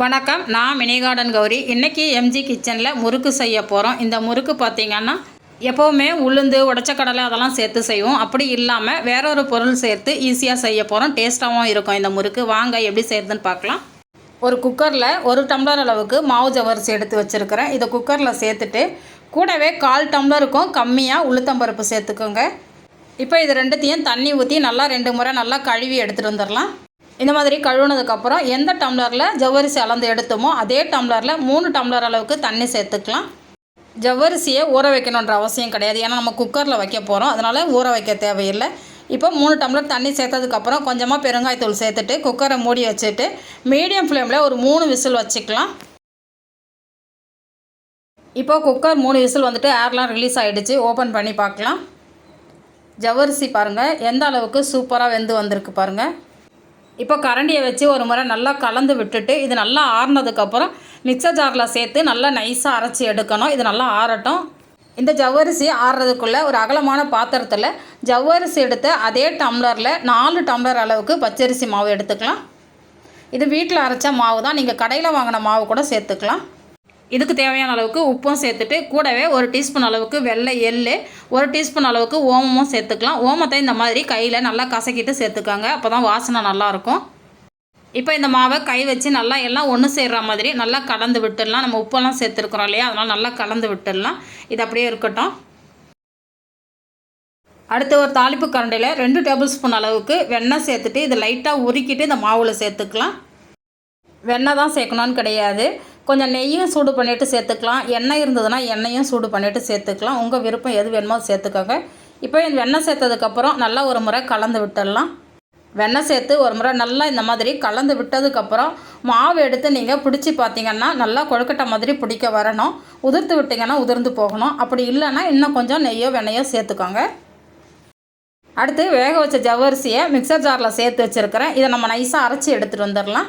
வணக்கம் நான் mini garden Gowri. இன்றைக்கி எம்ஜி கிச்சனில் முறுக்கு செய்ய போகிறோம் இந்த முறுக்கு பார்த்திங்கன்னா எப்போவுமே உளுந்து உடச்ச கடலை அதெல்லாம் சேர்த்து செய்வோம். அப்படி இல்லாமல் வேற ஒரு பொருள் சேர்த்து ஈஸியாக செய்ய போகிறோம் டேஸ்ட்டாகவும் இருக்கும் இந்த முறுக்கு. வாங்க எப்படி செய்யறதுன்னு பார்க்கலாம் ஒரு குக்கரில் ஒரு டம்ளர் அளவுக்கு மாவு ஜவரிசி எடுத்து வச்சுருக்கிறேன். இதை குக்கரில் சேர்த்துட்டு கூடவே கால் டம்ளருக்கும் கம்மியாக உளுத்தம்பருப்பு சேர்த்துக்கோங்க. இப்போ இது ரெண்டுத்தையும் தண்ணி ஊற்றி நல்லா ரெண்டு முறை நல்லா கழுவி எடுத்துகிட்டு வந்துடலாம். இந்த மாதிரி கழுவுனதுக்கப்புறம் எந்த டம்ளரில் ஜவ்வரிசி அளந்து எடுத்தோமோ அதே டம்ளரில் மூணு டம்ளர் அளவுக்கு தண்ணி சேர்த்துக்கலாம். ஜவ்வரிசியை ஊற வைக்கணுன்ற அவசியம் கிடையாது. ஏன்னா நம்ம குக்கரில் வைக்க போகிறோம் அதனால் ஊற வைக்க தேவையில்லை. இப்போ மூணு டம்ளர் தண்ணி சேர்த்ததுக்கப்புறம் கொஞ்சமாக பெருங்காயத்தூள் சேர்த்துட்டு குக்கரை மூடி வச்சுட்டு மீடியம் ஃப்ளேமில் ஒரு மூணு விசில் வச்சுக்கலாம். இப்போ குக்கர் மூணு விசில் வந்துட்டு ஏர்லாம் ரிலீஸ் ஆகிடுச்சு ஓப்பன் பண்ணி பார்க்கலாம். ஜவ்வரிசி பாருங்கள் எந்த அளவுக்கு சூப்பராக வெந்து வந்திருக்கு பாருங்கள் இப்போ கரண்டியை வச்சு ஒரு முறை நல்லா கலந்து விட்டுட்டு இது நல்லா ஆறுனதுக்கப்புறம் மிக்சர் ஜாரில் சேர்த்து நல்லா நைஸாக அரைச்சி எடுக்கணும். இது நல்லா ஆறட்டும். இந்த ஜவ்வரிசி ஆறுறதுக்குள்ளே ஒரு அகலமான பாத்திரத்தில் ஜவ்வரிசி எடுத்த அதே டம்ளரில் நாலு டம்ளர் அளவுக்கு பச்சரிசி மாவு எடுத்துக்கலாம். இது வீட்டில் அரைச்ச மாவு தான் நீங்கள் கடையில் வாங்கின மாவு கூட சேர்த்துக்கலாம். இதுக்கு தேவையான அளவுக்கு உப்பும் சேர்த்துட்டு கூடவே ஒரு டீஸ்பூன் அளவுக்கு வெள்ளை எள்ளு ஒரு டீஸ்பூன் அளவுக்கு ஓமமும் சேர்த்துக்கலாம். ஓமத்தை இந்த மாதிரி கையில் நல்லா கசக்கிட்டு சேர்த்துக்காங்க. அப்போ தான் வாசனை நல்லாயிருக்கும் இப்போ இந்த மாவை கை வச்சு நல்லா எல்லாம் ஒன்று சேர்கிற மாதிரி நல்லா கலந்து விட்டுடலாம். நம்ம உப்பெல்லாம் சேர்த்துருக்குறோம் இல்லையா? அதனால் நல்லா கலந்து விட்டுடலாம். இது அப்படியே இருக்கட்டும். அடுத்து ஒரு தாளிப்பு கரண்டியில் ரெண்டு டேபிள் ஸ்பூன் அளவுக்கு வெண்ணெய் சேர்த்துட்டு இதை லைட்டாக உருக்கிட்டு இந்த மாவில் சேர்த்துக்கலாம். வெண்ணெய் தான் சேர்க்கணுன்னு கிடையாது. கொஞ்சம் நெய்யும் சூடு பண்ணிவிட்டு சேர்த்துக்கலாம். எண்ணெய் இருந்ததுன்னா எண்ணெயும் சூடு பண்ணிவிட்டு சேர்த்துக்கலாம். உங்கள் விருப்பம் எது வேணுமோ சேர்த்துக்கோங்க. இப்போ இந்த வெண்ணெய் சேர்த்ததுக்கப்புறம் நல்லா ஒரு முறை கலந்து விட்டுடலாம். வெண்ணெய் சேர்த்து ஒரு முறை நல்லா இந்த மாதிரி கலந்து விட்டதுக்கப்புறம் மாவு எடுத்து நீங்கள் பிடிச்சி பார்த்தீங்கன்னா நல்லா கொழுக்கட்டை மாதிரி பிடிக்க வரணும். உதிர்த்து விட்டிங்கன்னா உதிர்ந்து போகணும். அப்படி இல்லைன்னா இன்னும் கொஞ்சம் நெய்யோ வெண்ணையோ சேர்த்துக்கோங்க. அடுத்து வேக வச்ச ஜவ்வரிசியை மிக்சர் ஜாரில் சேர்த்து வச்சுருக்கிறேன். இதை நம்ம நைஸாக அரைச்சி எடுத்துகிட்டு வந்துடலாம்.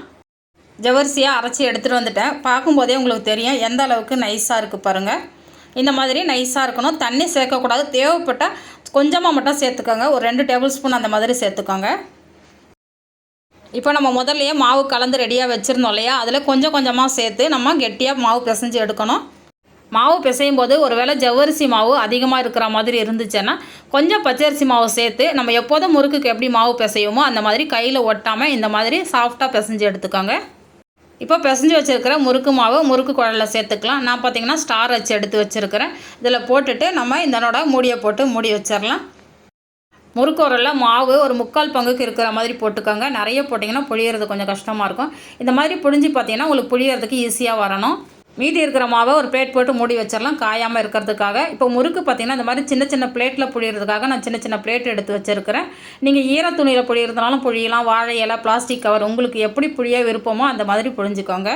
ஜவரிசியாக அரைச்சி எடுத்துகிட்டு வந்துட்டேன். பார்க்கும்போதே உங்களுக்கு தெரியும் எந்த அளவுக்கு நைஸாக இருக்குது பாருங்கள் இந்த மாதிரி நைஸாக இருக்கணும். தண்ணி சேர்க்கக்கூடாது. தேவைப்பட்டால் கொஞ்சமாக மட்டும் சேர்த்துக்கோங்க. ஒரு ரெண்டு டேபிள் ஸ்பூன் அந்த மாதிரி சேர்த்துக்கோங்க. இப்போ நம்ம முதல்லையே மாவு கலந்து ரெடியாக வச்சுருந்தோம் இல்லையா? அதில் கொஞ்சம் கொஞ்சமாக சேர்த்து நம்ம கெட்டியாக மாவு பிசைஞ்சு எடுக்கணும். மாவு பிசையும் போது ஒரு வேளை ஜவ்வரிசி மாவு அதிகமாக இருக்கிற மாதிரி இருந்துச்சுன்னா கொஞ்சம் பச்சரிசி மாவு சேர்த்து நம்ம எப்போதும் முறுக்குக்கு எப்படி மாவு பிசையுமோ அந்த மாதிரி கையில் ஒட்டாமல் இந்த மாதிரி சாஃப்டாக பிசைஞ்சு எடுத்துக்கோங்க. இப்போ பிசைஞ்சு வச்சுருக்கிற முறுக்கு மாவு முறுக்கு குழலில் சேர்த்துக்கலாம். நான் பார்த்தீங்கன்னா ஸ்டார் வச்சு எடுத்து வச்சுருக்கிறேன். இதில் போட்டுட்டு நம்ம இதனோட மூடியை போட்டு மூடி வச்சிடலாம் முறுக்கு உரலில் மாவு ஒரு முக்கால் பங்குக்கு இருக்கிற மாதிரி போட்டுக்கோங்க. நிறைய போட்டிங்கன்னா புழியறது கொஞ்சம் கஷ்டமாக இருக்கும். இந்த மாதிரி புழிஞ்சு பார்த்தீங்கன்னா உங்களுக்கு புழியறதுக்கு ஈஸியாக வரணும். மீதி இருக்கிற மாவை ஒரு பிளேட் போட்டு மூடி வச்சிடலாம். காயாமல் இருக்கிறதுக்காக. இப்போ முறுக்கு பார்த்திங்கன்னா இந்த மாதிரி சின்ன சின்ன பிளேட்டில் புழியறதுக்காக நான் சின்ன சின்ன பிளேட் எடுத்து வச்சுருக்கிறேன். நீங்கள் ஈர துணியில் புழியறதுனாலும் புழியலாம். வாழை இலை பிளாஸ்டிக் கவர் உங்களுக்கு எப்படி புழிய விருப்பமோ அந்த மாதிரி புழிஞ்சிக்கோங்க.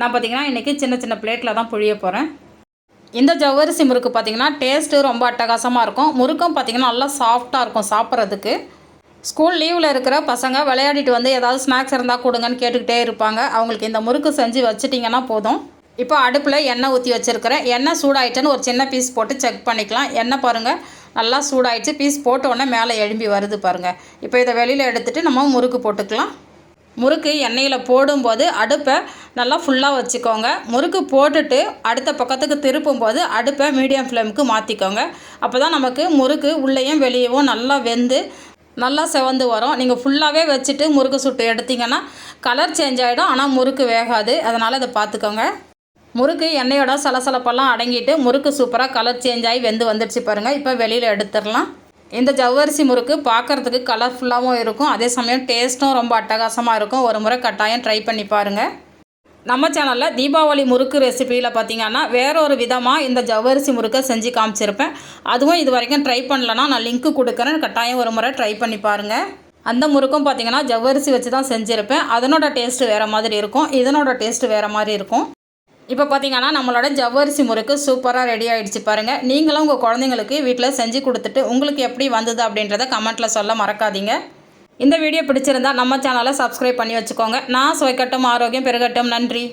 நான் பார்த்திங்கன்னா இன்றைக்கி சின்ன சின்ன பிளேட்டில் தான் புழிய போகிறேன் இந்த ஜவ்வரிசி முறுக்கு பார்த்திங்கன்னா டேஸ்ட்டு ரொம்ப அட்டகாசமாக இருக்கும். முறுக்கும் பார்த்திங்கன்னா நல்லா சாஃப்டாக இருக்கும் சாப்பிட்றதுக்கு. ஸ்கூல் லீவில் இருக்கிற பசங்க விளையாடிட்டு வந்து ஏதாவது ஸ்நாக்ஸ் இருந்தால் கொடுங்கன்னு கேட்டுக்கிட்டே இருப்பாங்க. அவங்களுக்கு இந்த முறுக்கு செஞ்சு வச்சுட்டிங்கன்னா போதும். இப்போ அடுப்பில் எண்ணெய் ஊற்றி வச்சுருக்கிறேன். எண்ணெய் சூடாயிட்டுன்னு ஒரு சின்ன பீஸ் போட்டு செக் பண்ணிக்கலாம். எண்ணெய் பாருங்கள் நல்லா சூடாயிடுச்சு. பீஸ் போட்ட உடனே மேலே எழும்பி வருது பாருங்கள் இப்போ இதை வெளியில் எடுத்துகிட்டு நம்ம முறுக்கு போட்டுக்கலாம். முறுக்கு எண்ணெயில் போடும்போது அடுப்பை நல்லா ஃபுல்லாக வச்சுக்கோங்க. முறுக்கு போட்டுட்டு அடுத்த பக்கத்துக்கு திருப்பும் போது அடுப்பை மீடியம் ஃப்ளேமுக்கு மாற்றிக்கோங்க அப்போ தான் நமக்கு முறுக்கு உள்ளேயும் வெளியவும் நல்லா வெந்து நல்லா செவந்து வரும். நீங்கள் ஃபுல்லாகவே வச்சுட்டு முறுக்கு சுட்டு எடுத்திங்கன்னா கலர் சேஞ்ச் ஆகிடும் ஆனால் முறுக்கு வேகாது. அதனால் இதை பார்த்துக்கோங்க. முறுக்கு எண்ணெயோட சலசலப்பெல்லாம் அடங்கிட்டு முறுக்கு சூப்பராக கலர் சேஞ்ச் ஆகி வெந்து வந்துடுச்சு பாருங்கள் இப்போ வெளியில் எடுத்துடலாம். இந்த ஜவ்வரிசி முறுக்கு பார்க்குறதுக்கு கலர்ஃபுல்லாகவும் இருக்கும். அதே சமயம் டேஸ்ட்டும் ரொம்ப அட்டகாசமாக இருக்கும். ஒரு முறை கட்டாயம் ட்ரை பண்ணி பாருங்கள் நம்ம சேனலில் தீபாவளி முறுக்கு ரெசிபியில் பார்த்தீங்கன்னா வேற ஒரு விதமாக இந்த ஜவ்வரிசி முறுக்கை செஞ்சு காமிச்சிருப்பேன். அதுவும் இது வரைக்கும் ட்ரை பண்ணலன்னா நான் லிங்க்கு கொடுக்குறேன். கட்டாயம் ஒரு முறை ட்ரை பண்ணி பாருங்கள் அந்த முறுக்கும் பார்த்திங்கன்னா ஜவ்வரிசி வச்சு தான் செஞ்சுருப்பேன். அதனோட டேஸ்ட்டு வேறு மாதிரி இருக்கும். இதனோட டேஸ்ட்டு வேறு மாதிரி இருக்கும். இப்போ பார்த்தீங்கன்னா நம்மளோட ஜவ்வரிசி முறுக்கு சூப்பராக ரெடி ஆகிடுச்சு பாருங்கள் நீங்களும் உங்கள் குழந்தைங்களுக்கு வீட்டில் செஞ்சு கொடுத்துட்டு உங்களுக்கு எப்படி வந்தது அப்படின்றத கமெண்ட்டில் சொல்ல மறக்காதீங்க. இந்த வீடியோ பிடிச்சிருந்தா நம்ம சேனலை சப்ஸ்கிரைப் பண்ணி வச்சுக்கோங்க. நான் சுவைக்கட்டும் ஆரோக்கியம் பெருகட்டும். நன்றி.